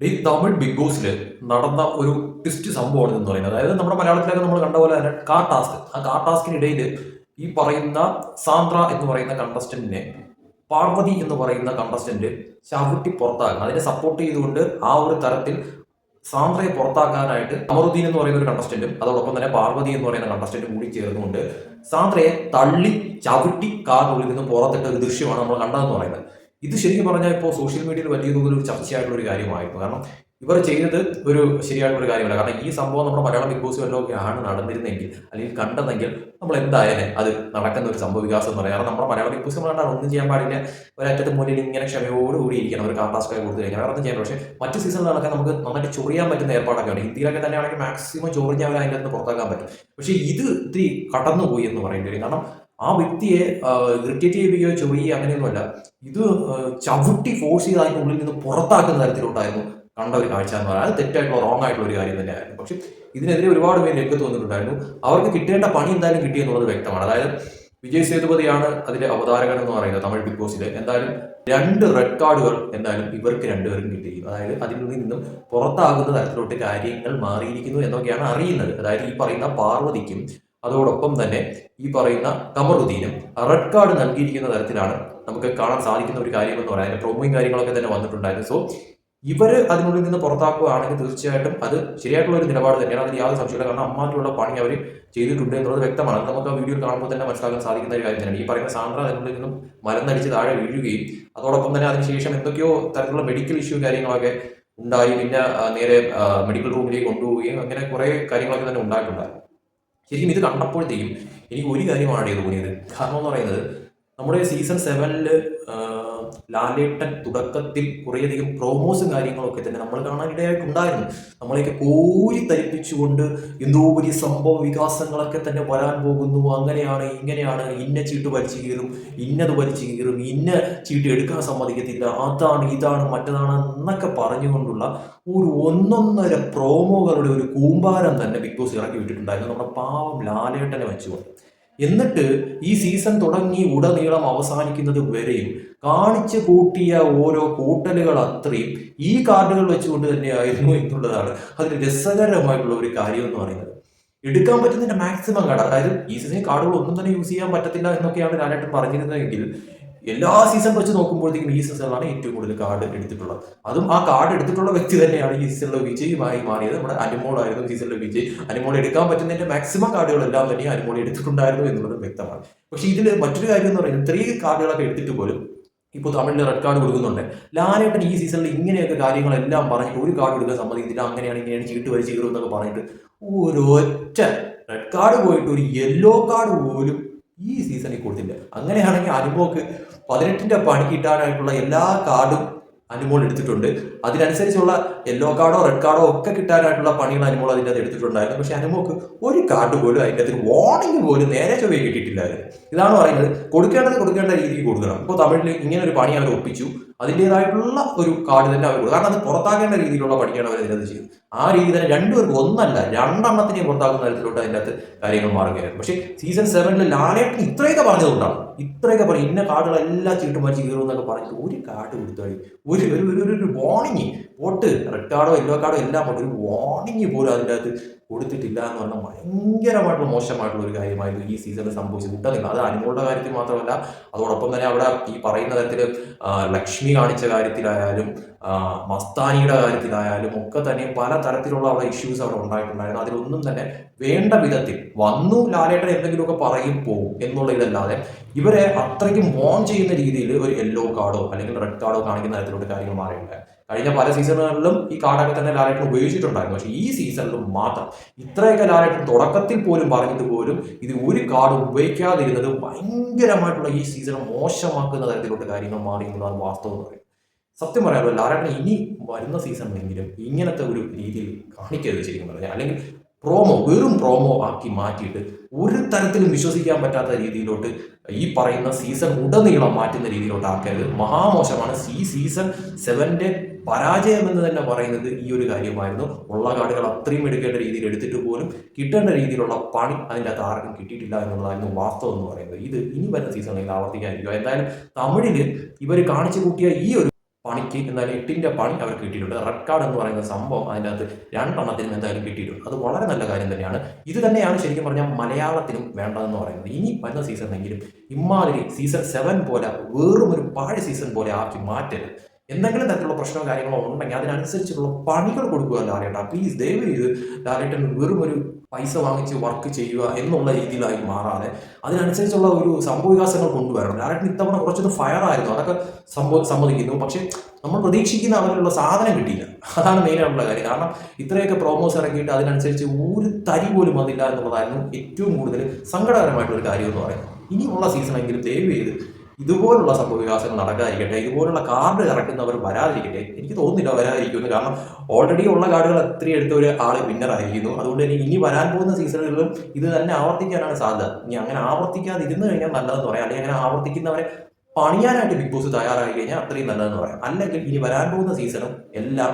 ഈ തമിഴ് ബിഗ് ബോസിൽ നടന്ന ഒരു ട്വിസ്റ്റ് സംഭവമാണ് എന്ന് പറയുന്നത്. അതായത് നമ്മുടെ മലയാളത്തിലൊക്കെ നമ്മൾ കണ്ട പോലെ തന്നെ കാർ ടാസ്ക് ആ കാർ ടാസ്കിനിടയിൽ ഈ പറയുന്ന സാന്ദ്ര എന്ന് പറയുന്ന കണ്ടസ്റ്റന്റിനെ പാർവതി എന്ന് പറയുന്ന കണ്ടസ്റ്റന്റ് ചവിട്ടി പുറത്താകും അതിനെ സപ്പോർട്ട് ചെയ്തുകൊണ്ട് ആ ഒരു തരത്തിൽ സാന്ദ്രയെ പുറത്താക്കാനായിട്ട് അമറുദ്ദീൻ എന്ന് പറയുന്ന ഒരു കണ്ടസ്റ്റന്റും അതോടൊപ്പം തന്നെ പാർവതി എന്ന് പറയുന്ന കണ്ടസ്റ്റന്റും കൂടി ചേർന്നുകൊണ്ട് സാന്ദ്രയെ തള്ളി ചവിട്ടി കാറിനുള്ളിൽ നിന്ന് പുറത്തിട്ട ഒരു ദൃശ്യമാണ് നമ്മൾ കണ്ടതെന്ന് പറയുന്നത്. ഇത് ശരിക്കും പറഞ്ഞാൽ ഇപ്പോൾ സോഷ്യൽ മീഡിയയിൽ വലിയ തോതിൽ ഒരു ചർച്ചയായിട്ടുള്ള ഒരു കാര്യമായിരുന്നു. കാരണം ഇവർ ചെയ്തത് ഒരു ശരിയായിട്ടുള്ള കാര്യമല്ല. കാരണം ഈ സംഭവം നമ്മുടെ മലയാളം ബിഗ് ബോസ് വല്ലതൊക്കെ ആണ് നടന്നിരുന്നെങ്കിൽ അല്ലെങ്കിൽ കണ്ടതെങ്കിൽ നമ്മൾ എന്തായാലും അത് നടക്കുന്ന ഒരു സംഭവ വികാസം എന്ന് പറയാം. നമ്മുടെ മലയാളം ബിഗ് ബോസ് കണ്ടാൽ ഒന്നും ചെയ്യാൻ പാടില്ല. ഒരറ്റത്ത് മുന്നിൽ ഇങ്ങനെ ക്ഷമയോടുകൂടി ഇരിക്കണം. ഒരു കാർട്ടാസ്കായി കൊടുത്തു കഴിഞ്ഞാൽ ഒന്നും ചെയ്യാൻ പക്ഷേ മറ്റു നടക്കാൻ നമുക്ക് നന്നായിട്ട് ചൊറിയാൻ പറ്റുന്ന ഏർപ്പാടൊക്കെ ഉണ്ട്. ഹിന്ദിയിലൊക്കെ തന്നെയാണെങ്കിൽ മാക്സിമം ചൊറിഞ്ഞ് അവർ അതിന്റെ അകത്ത് പുറത്താക്കാൻ പറ്റും. പക്ഷേ ഇത് ഇത്തിരി കടന്നുപോയി എന്ന് പറയേണ്ടി വരും. കാരണം ആ വ്യക്തിയെ ഇറിറ്റേറ്റ് ചെയ്യിപ്പിക്കുകയോ ചൊറിയുകയോ അങ്ങനെയൊന്നുമല്ല. ഇത് ചവിട്ടി ഫോഴ്സ് ചെയ്ത് അതിന്റെ ഉള്ളിൽ നിന്ന് പുറത്താക്കുന്ന തരത്തിലോട്ടായിരുന്നു കണ്ട ഒരു കാഴ്ച എന്ന് പറയുന്നത് അത് തെറ്റായിട്ടുള്ള റോങ് ആയിട്ടുള്ള ഒരു കാര്യം തന്നെയായിരുന്നു. പക്ഷെ ഇതിനെതിരെ ഒരുപാട് പേര് രംഗത്ത് വന്നിട്ടുണ്ടായിരുന്നു. അവർക്ക് കിട്ടേണ്ട പണി എന്തായാലും കിട്ടി എന്നുള്ളത് വ്യക്തമാണ്. അതായത് വിജയ് സേതുപതിയാണ് അതിന്റെ അവതാരകൻ എന്ന് പറയുന്നത് തമിഴ് ബിഗ് ബോസിൽ എന്തായാലും രണ്ട് റെഡ് കാർഡുകൾ എന്തായാലും ഇവർക്ക് രണ്ടുപേർക്കും കിട്ടിയിരിക്കും അതായത് അതിൽ നിന്നും പുറത്താകുന്ന തരത്തിലോട്ട് കാര്യങ്ങൾ മാറിയിരിക്കുന്നു എന്നൊക്കെയാണ് അറിയുന്നത്. അതായത് ഈ പറയുന്ന പാർവതിക്കും അതോടൊപ്പം തന്നെ ഈ പറയുന്ന കമറുദ്ദീനും റെഡ് കാർഡ് നൽകിയിരിക്കുന്ന തരത്തിലാണ് നമുക്ക് കാണാൻ സാധിക്കുന്ന ഒരു കാര്യം എന്ന് പറയാൻ പ്രൊമോയും കാര്യങ്ങളൊക്കെ തന്നെ വന്നിട്ടുണ്ടായിരുന്നു. സോ ഇവർ അതിനുള്ളിൽ നിന്ന് പുറത്താക്കുകയാണെങ്കിൽ തീർച്ചയായിട്ടും അത് ശരിയായിട്ടുള്ള ഒരു നിലപാട് തന്നെയാണ്. അതിൽ യാതൊരു സംശയമില്ല കാരണം അമ്മാതിരിയുള്ള പണി അവർ ചെയ്തിട്ടുണ്ട് എന്നുള്ളത് വ്യക്തമാണ്. നമുക്ക് ആ വീഡിയോ കാണുമ്പോൾ തന്നെ മനസ്സിലാക്കാൻ സാധിക്കുന്ന ഒരു കാര്യം തന്നെയാണ്. ഈ പറയുന്ന സാന്ദ്ര അതിനുള്ളിൽ നിന്നും മലന്നടിച്ച് താഴെ വീഴുകയും അതോടൊപ്പം തന്നെ അതിനുശേഷം എന്തൊക്കെയോ തരത്തിലുള്ള മെഡിക്കൽ ഇഷ്യൂ കാര്യങ്ങളൊക്കെ ഉണ്ടായി. പിന്നെ നേരെ മെഡിക്കൽ റൂമിലേക്ക് കൊണ്ടുപോവുകയും അങ്ങനെ കുറെ കാര്യങ്ങളൊക്കെ തന്നെ ഉണ്ടായിട്ടുണ്ടായിരുന്നു. ശരിക്കും ഇത് കണ്ടപ്പോഴത്തേക്കും എനിക്ക് ഒരു കാര്യമാണ് ഇത് തോന്നിയത്. കാരണം എന്ന് പറയുന്നത് നമ്മുടെ സീസൺ സെവനിൽ ലാലേട്ടൻ തുടക്കത്തിൽ കുറേയധികം പ്രോമോസും കാര്യങ്ങളൊക്കെ തന്നെ നമ്മൾ കാണാനിടയായിട്ടുണ്ടായിരുന്നു നമ്മളെയൊക്കെ കോരി തരിപ്പിച്ചുകൊണ്ട് എന്തോ വലിയ സംഭവ വികാസങ്ങളൊക്കെ തന്നെ വരാൻ പോകുന്നു. അങ്ങനെയാണ് ഇങ്ങനെയാണ്. ഇന്ന ചീട്ട് വലിച്ചു കീറും ഇന്നത് വലിച്ചു കീറും ഇന്ന ചീട്ട് എടുക്കാൻ സമ്മതിക്കത്തില്ല അതാണ് ഇതാണ് മറ്റതാണ് എന്നൊക്കെ പറഞ്ഞുകൊണ്ടുള്ള ഒരു ഒന്നൊന്നര പ്രോമോകളുടെ ഒരു കൂമ്പാരം തന്നെ ബിഗ് ബോസ് ഇറക്കി വിട്ടിട്ടുണ്ടായിരുന്നു. നമ്മുടെ പാവം ലാലേട്ടനെ വെച്ചുകൊണ്ട്. എന്നിട്ട് ഈ സീസൺ തുടങ്ങി ഉടനീളം അവസാനിക്കുന്നത് വരെയും കാണിച്ചു കൂട്ടിയ ഓരോ കൂട്ടലുകൾ അത്രയും ഈ കാർഡുകൾ വെച്ചുകൊണ്ട് തന്നെയായിരുന്നു എന്നുള്ളതാണ് അതിൽ രസകരമായിട്ടുള്ള ഒരു കാര്യം എന്ന് പറയുന്നത്. എടുക്കാൻ പറ്റുന്നതിന്റെ മാക്സിമം കാർഡ് അതായത് ഈ സീസണിൽ കാർഡുകൾ ഒന്നും തന്നെ യൂസ് ചെയ്യാൻ പറ്റത്തില്ല എന്നൊക്കെയാണ് ഞാനായിട്ട് പറഞ്ഞിരുന്നതെങ്കിൽ എല്ലാ സീസൺ വെച്ച് നോക്കുമ്പോഴത്തേക്കും ഈ സീസണിലാണ് ഏറ്റവും കൂടുതൽ കാർഡ് എടുത്തിട്ടുള്ളത്. അതും ആ കാർഡ് എടുത്തിട്ടുള്ള വ്യക്തി തന്നെയാണ് ഈ സീസണിലെ വിജയമായി മാറിയത്. നമ്മുടെ അനുമോളായിരുന്നു സീസണിലെ വിജയ്. അനുമോൾ എടുക്കാൻ പറ്റുന്നതിന്റെ മാക്സിമം കാർഡുകളെല്ലാം തന്നെ അനുമോൾ എടുത്തിട്ടുണ്ടായിരുന്നു എന്നുള്ളത് വ്യക്തമാണ്. പക്ഷേ ഇതിൽ മറ്റൊരു കാര്യം എന്ന് പറയുന്നത് ഇത്രയും കാർഡുകളൊക്കെ എടുത്തിട്ട് പോലും ഇപ്പോൾ തമിഴിൽ റെഡ് കാർഡ് കൊടുക്കുന്നുണ്ട്. ലാലേട്ടൻ ഈ സീസണിൽ ഇങ്ങനെയൊക്കെ കാര്യങ്ങളെല്ലാം പറഞ്ഞിട്ട് ഒരു കാർഡ് എടുക്കാൻ സംബന്ധിച്ചിട്ട് അങ്ങനെയാണ് ഇങ്ങനെയാണ് ചീട്ട് വരെ എന്നൊക്കെ പറഞ്ഞിട്ട് ഒരൊറ്റ റെഡ് കാർഡ് പോയിട്ട് ഒരു യെല്ലോ കാർഡ് പോലും ഈ സീസണിൽ കൊടുത്തില്ല അങ്ങനെയാണെങ്കിൽ അനുമോക്ക് പതിനെട്ടിന്റെ പണി കിട്ടാനായിട്ടുള്ള എല്ലാ കാർഡും അനുമോൾ എടുത്തിട്ടുണ്ട്. അതിനനുസരിച്ചുള്ള യെല്ലോ കാർഡോ റെഡ് കാർഡോ ഒക്കെ കിട്ടാനായിട്ടുള്ള പണികൾ അനുമോൾ അതിന്റെ അത് എടുത്തിട്ടുണ്ടായിരുന്നു. പക്ഷെ അനുമോക്ക് ഒരു കാർഡ് പോലും അതിന്റെ അതിന് വാർണിംഗ് പോലും നേരെ ചൊവ്വയെ കിട്ടിയിട്ടില്ലായിരുന്നു. ഇതാണ് പറയുന്നത്. കൊടുക്കേണ്ടത് കൊടുക്കേണ്ട രീതിയിൽ കൊടുക്കണം. ഇപ്പോൾ തമിഴിൽ ഇങ്ങനെ ഒരു പണി അവർ ഒപ്പിച്ചു. അതിന്റെതായിട്ടുള്ള ഒരു കാർഡ് തന്നെ അവർ കൊടുക്കും. കാരണം അത് പുറത്താക്കേണ്ട രീതിയിലുള്ള പണിയാണ് അവർ ഇതിനകത്ത് ചെയ്തത് ആ രീതി തന്നെ രണ്ടുപേർക്ക് ഒന്നല്ല രണ്ടെണ്ണത്തിനെയും പുറത്താക്കുന്ന തരത്തിലോട്ട് അതിന്റെ അകത്ത് കാര്യങ്ങൾ മാറുകയായിരുന്നു. പക്ഷേ സീസൺ സെവനിൽ ലാലേട്ടൻ ഇത്രയൊക്കെ പറഞ്ഞതുകൊണ്ടാണ്. ഇത്രയൊക്കെ പറയും ഇന്ന കാർഡുകളെല്ലാം ചീട്ടുമാറ്റി കീറും എന്നൊക്കെ പറഞ്ഞിട്ട് ഒരു കാർഡ് കൊടുത്താൽ ഒരു ഒരു ഒരു വാർണിങ് പോട്ട് റെഡ് യെല്ലോ കാർഡോ എല്ലാം പോട്ട് ഒരു വാർണിംഗ് പോലും അതിന്റെ അകത്ത് കൊടുത്തിട്ടില്ല എന്ന് പറഞ്ഞാൽ ഭയങ്കരമായിട്ടുള്ള മോശമായിട്ടുള്ള ഒരു കാര്യമായിരുന്നു ഈ സീസണിൽ സംഭവിച്ചത്. കിട്ടുന്നില്ല അത് അനുമോളുടെ കാര്യത്തിൽ മാത്രമല്ല അതോടൊപ്പം തന്നെ അവിടെ ഈ പറയുന്ന തരത്തിൽ ലക്ഷ്മി കാണിച്ച കാര്യത്തിലായാലും മസ്താനിയുടെ കാര്യത്തിലായാലും ഒക്കെ തന്നെ പല തരത്തിലുള്ള അവിടെ ഇഷ്യൂസ് അവിടെ ഉണ്ടായിട്ടുണ്ടായിരുന്നു. അതിലൊന്നും തന്നെ വേണ്ട വിധത്തിൽ വന്നു ലാലേട്ടൻ എന്തെങ്കിലുമൊക്കെ പറയും പോകും എന്നുള്ള ഇതല്ലാതെ ഇവരെ അത്രയ്ക്കും മോൺ ചെയ്യുന്ന രീതിയിൽ ഒരു യെല്ലോ കാർഡോ അല്ലെങ്കിൽ റെഡ് കാർഡോ കാണിക്കുന്ന തരത്തിലോട്ട് കാര്യങ്ങൾ മാറിയിട്ടുണ്ട്. കഴിഞ്ഞ പല സീസണുകളിലും ഈ കാർഡൊക്കെ തന്നെ ലാലേട്ടൻ ഉപയോഗിച്ചിട്ടുണ്ടായിരുന്നു. പക്ഷേ ഈ സീസണിലും മാത്രം. ഇത്രയൊക്കെ ലാലേട്ടൻ തുടക്കത്തിൽ പോലും പറഞ്ഞത് പോലും ഇത് ഒരു കാർഡ് ഉപയോഗിക്കാതിരുന്നത് ഭയങ്കരമായിട്ടുള്ള ഈ സീസൺ മോശമാക്കുന്ന തരത്തിലുള്ള കാര്യങ്ങൾ മാറി എന്നുള്ളതാണ് വാസ്തവം എന്ന് പറയുന്നത്. സത്യം പറയാമല്ലോ ലാലേട്ടൻ ഇനി വരുന്ന സീസണിലെങ്കിലും ഇങ്ങനത്തെ ഒരു രീതിയിൽ കാണിക്കരുത് ശരിക്കും പറഞ്ഞാൽ. അല്ലെങ്കിൽ പ്രോമോ വെറും പ്രോമോ ആക്കി മാറ്റിയിട്ട് ഒരു തരത്തിലും വിശ്വസിക്കാൻ പറ്റാത്ത രീതിയിലോട്ട് ഈ പറയുന്ന സീസൺ ഉടനീളം മാറ്റുന്ന രീതിയിലോട്ട് ആക്കരുത്. മഹാമോശമാണ് ഈ സീസൺ സെവന്റെ പരാജയം എന്ന് തന്നെ പറയുന്നത് ഈ ഒരു കാര്യമായിരുന്നു. ഉള്ള കാർഡുകൾ അത്രയും എടുക്കേണ്ട രീതിയിൽ എടുത്തിട്ട് പോലും കിട്ടേണ്ട രീതിയിലുള്ള പണി അതിന്റെ അകത്ത് ആർക്കും കിട്ടിയിട്ടില്ല എന്നുള്ളതായിരുന്നു വാസ്തവം എന്ന് പറയുന്നത്. ഇത് ഇനി വരുന്ന സീസണിൽ ആവർത്തിക്കാതിരിക്കുക എന്തായാലും തമിഴിൽ ഇവർ കാണിച്ചു കൂട്ടിയ ഈ ഒരു പണിക്ക് എന്തായാലും എട്ടിന്റെ പണി അവർക്ക് കിട്ടിയിട്ടുണ്ട്. റെഡ് കാർഡ് എന്ന് പറയുന്ന സംഭവം അതിന്റെ അകത്ത് രണ്ടെണ്ണത്തിനും എന്തായാലും കിട്ടിയിട്ടുണ്ട്. അത് വളരെ നല്ല കാര്യം തന്നെയാണ്. ഇത് തന്നെയാണ് ശരിക്കും പറഞ്ഞാൽ മലയാളത്തിനും വേണ്ടതെന്ന് പറയുന്നത്. ഇനി വരുന്ന സീസണെങ്കിലും ഇമാതിരി സീസൺ സെവൻ പോലെ വെറും ഒരു പാഴ് സീസൺ പോലെ ആക്കി മാറ്റരുത്. എന്തെങ്കിലും തരത്തിലുള്ള പ്രശ്നമോ കാര്യങ്ങളോ ഉണ്ടെങ്കിൽ അതിനനുസരിച്ചുള്ള പണികൾ കൊടുക്കുക ഡയറക്ടർ പ്ലീസ് ദയവ് ചെയ്ത് ലാലേട്ടൻ വെറും ഒരു പൈസ വാങ്ങിച്ച് വർക്ക് ചെയ്യുക എന്നുള്ള രീതിയിലായി മാറാതെ അതിനനുസരിച്ചുള്ള ഒരു സംഭവവികാസങ്ങൾ കൊണ്ടുവരണം. ലാലേട്ടൻ ഇത്തവണ കുറച്ചൊന്ന് ഫയർ ആയിരുന്നു. അതൊക്കെ സംഭവ സമ്മതിക്കുന്നു. പക്ഷേ നമ്മൾ പ്രതീക്ഷിക്കുന്ന അവരിലുള്ള സാധനം കിട്ടിയില്ല. അതാണ് മെയിനായിട്ടുള്ള കാര്യം. കാരണം ഇത്രയൊക്കെ പ്രോമോസ് ഇറക്കിയിട്ട് അതിനനുസരിച്ച് ഒരു തരി പോലും വന്നില്ല എന്നുള്ളതായിരുന്നു ഏറ്റവും കൂടുതൽ സങ്കടകരമായിട്ടുള്ള ഒരു കാര്യം എന്ന് പറയുന്നത്. ഇനിയുള്ള സീസണെങ്കിലും ദയവ് ചെയ്ത് ഇതുപോലുള്ള സംഭവവികാസങ്ങൾ നടക്കാതിരിക്കട്ടെ ഇതുപോലുള്ള കാർഡ് ഇറക്കുന്നവർ വരാതിരിക്കട്ടെ. എനിക്ക് തോന്നുന്നില്ല വരാതിരിക്കുമെന്ന്. കാരണം ഓൾറെഡി ഉള്ള കാർഡുകൾ അത്രയും എടുത്ത ഒരു ആൾ വിന്നർ ആയിരിക്കുന്നു. അതുകൊണ്ട് തന്നെ ഇനി വരാൻ പോകുന്ന സീസണുകളിലും ഇത് തന്നെ ആവർത്തിക്കാനാണ് സാധ്യത. ഇനി അങ്ങനെ ആവർത്തിക്കാതെ ആവർത്തിക്കാതിരുന്നു കഴിഞ്ഞാൽ നല്ലതെന്ന് പറയാം. അല്ലെങ്കിൽ അങ്ങനെ ആവർത്തിക്കുന്നവരെ പണിയാനായിട്ട് ബിഗ് ബോസ് തയ്യാറായി കഴിഞ്ഞാൽ അത്രയും നല്ലതെന്ന് പറയാം. അല്ലെങ്കിൽ ഇനി വരാൻ പോകുന്ന സീസണും എല്ലാം